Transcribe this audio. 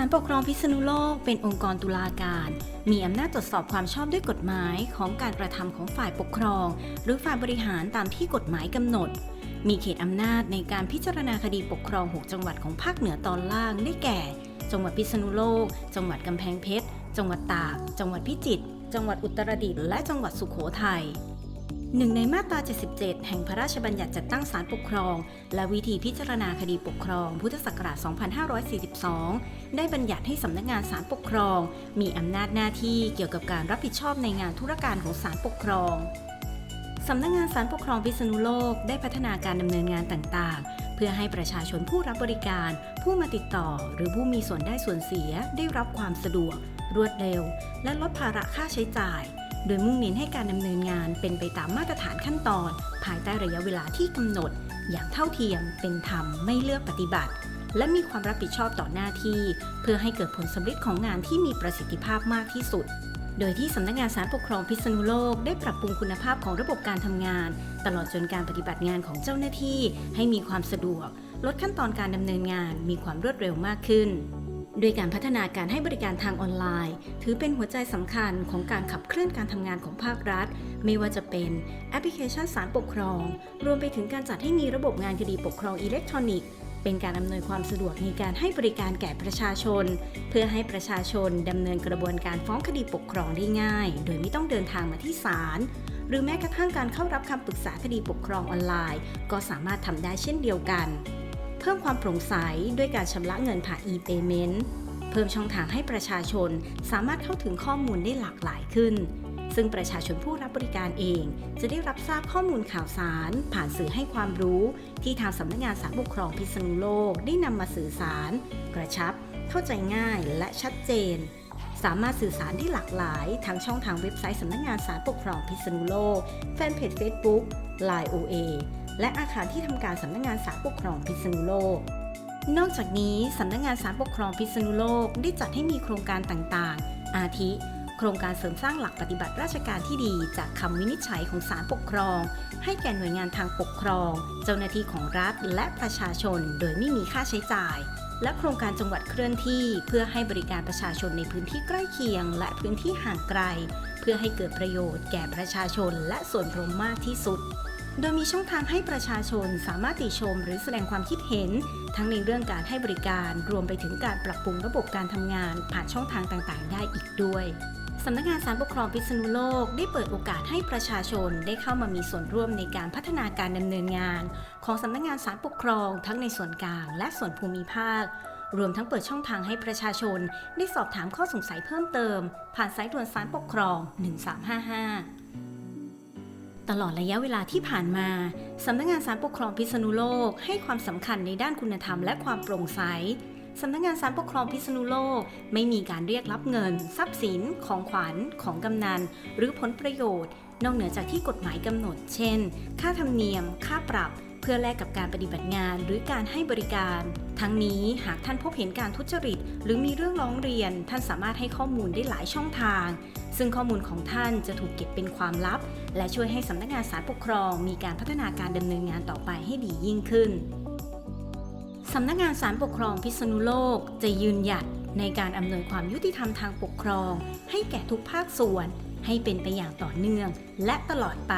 ศาลปกครองพิษณุโลกเป็นองค์กรตุลาการ มีอำนาจตรวจสอบความชอบด้วยกฎหมายของการกระทำของฝ่ายปกครอง หรือฝ่ายบริหารตามที่กฎหมายกำหนด มีเขตอำนาจในการพิจารณาคดีปกครอง 6 จังหวัดของภาคเหนือตอนล่างได้แก่ จังหวัดพิษณุโลก จังหวัดกำแพงเพชร จังหวัดตาก จังหวัดพิจิตร จังหวัดอุตรดิตถ์ และจังหวัดสุโขทัย หนึ่งในมาตรา 77 แห่งพระราชบัญญัติจัดตั้งศาลปกครอง และวิธีพิจารณาคดีปกครอง พุทธศักราช 2542 ได้บัญญัติให้สำนักงานศาลปกครอง มีอำนาจหน้าที่เกี่ยวกับการรับผิดชอบในงานธุรการของศาลปกครองสำนักงานศาลปกครองพิษณุโลกได้พัฒนาการดำเนินงานต่างๆ เพื่อให้ประชาชนผู้รับบริการ ผู้มาติดต่อ หรือผู้มีส่วนได้ส่วนเสียได้รับความสะดวก รวดเร็ว และลดภาระค่าใช้จ่าย โดยมุ่งเน้นให้การดำเนินงานเป็นไปตามมาตรฐานขั้นตอน ภายใต้ระยะเวลาที่กำหนด อย่างเท่าเทียมเป็นธรรมไม่เลือกปฏิบัติ และมีความรับผิดชอบต่อหน้าที่ เพื่อให้เกิดผลสำเร็จของงานที่มีประสิทธิภาพมากที่สุด โดยที่สำนักงานศาลปกครองพิษณุโลกได้ปรับปรุงคุณภาพของระบบการทำงาน ตลอดจนการปฏิบัติงานของเจ้าหน้าที่ ให้มีความสะดวก ลดขั้นตอนการดำเนินงาน มีความรวดเร็วมากขึ้น โดยการพัฒนาการให้บริการทางออนไลน์ ถือเป็นหัวใจสำคัญของการขับเคลื่อนการทำงานของภาครัฐ ไม่ว่าจะเป็นแอปพลิเคชันสารปกครอง รวมไปถึงการจัดให้มีระบบงานคดีปกครองอิเล็กทรอนิกส์เป็นการอำนวยความสะดวกในการให้บริการแก่ประชาชน เพื่อให้ประชาชนดำเนินกระบวนการฟ้องคดีปกครองได้ง่าย โดยไม่ต้องเดินทางมาที่ศาลหรือแม้กระทั่งการเข้ารับคำปรึกษาคดีปกครองออนไลน์ ก็สามารถทำได้เช่นเดียวกัน พิ่มความโปร่งใสด้วยการชำระเงินผ่าน e-payment เพิ่มช่องทางให้ประชาชนสามารถเข้าถึงข้อมูลได้หลากหลายขึ้น ซึ่งประชาชนผู้รับบริการเอง จะได้รับทราบข้อมูลข่าวสาร ผ่านสื่อให้ความรู้ที่ทางสำนักงานศาลปกครองพิษณุโลกได้นำมาสื่อสาร กระชับ เข้าใจง่ายและชัดเจน สามารถสื่อสารได้หลากหลายทางช่องทางเว็บไซต์สำนักงานศาลปกครองพิษณุโลก แฟนเพจ Facebook Line OA และอาคารที่ทำการสำนักงานศาลปกครองพิษณุโลก นอกจากนี้สำนักงานศาลปกครองพิษณุโลกได้จัดให้มีโครงการต่างๆ อาทิ โครงการเสริมสร้างหลักปฏิบัติราชการที่ดีจากคำวินิจฉัยของศาลปกครอง ให้แก่หน่วยงานทางปกครอง เจ้าหน้าที่ของรัฐและประชาชนโดยไม่มีค่าใช้จ่าย และโครงการจังหวัดเคลื่อนที่ เพื่อให้บริการประชาชนในพื้นที่ใกล้เคียง และพื้นที่ห่างไกล เพื่อให้เกิดประโยชน์แก่ประชาชนและส่วนรวมมากที่สุด โดยมีช่องทางให้ประชาชนสามารถติชมหรือแสดงความคิดเห็น ทั้งในเรื่องการให้บริการรวมไปถึงการปรับปรุงระบบการทำงาน ผ่านช่องทางต่างๆ ได้อีกด้วยสำนักงานศาลปกครองพิษณุโลกได้เปิดโอกาสให้ประชาชนได้เข้ามามีส่วนร่วมในการพัฒนาการดำเนินงาน ของสำนักงานศาลปกครอง ทั้งในส่วนกลางและส่วนภูมิภาค รวมทั้งเปิดช่องทางให้ประชาชน ได้สอบถามข้อสงสัยเพิ่มเติม ผ่านสายด่วนศาลปกครอง 1355 ตลอดระยะเวลาที่ผ่านมา สำนักงานสารปกครองพิษณุโลกให้ความสำคัญในด้านคุณธรรมและความโปร่งใส สำนักงานสารปกครองพิษณุโลก ไม่มีการเรียกรับเงิน ทรัพย์สิน ของขวัญ ของกำนัน หรือผลประโยชน์ นอกเหนือจากที่กฎหมายกำหนด เช่น ค่าธรรมเนียม ค่าปรับ เพื่อแลกกับการปฏิบัติงานหรือการให้บริการ ทั้งนี้หากท่านพบเห็นการทุจริต หรือมีเรื่องร้องเรียน ท่านสามารถให้ข้อมูลได้หลายช่องทาง ซึ่งข้อมูลของท่านจะถูกเก็บเป็นความลับ และช่วยให้สำนักงานศาลปกครอง มีการพัฒนาการดำเนินงานต่อไปให้ดียิ่งขึ้นสำนักงานศาลปกครองพิษณุโลกจะยืนหยัดในการอำนวยความยุติธรรมทางปกครอง ให้แก่ทุกภาคส่วน ให้เป็นไปอย่างต่อเนื่องและตลอดไป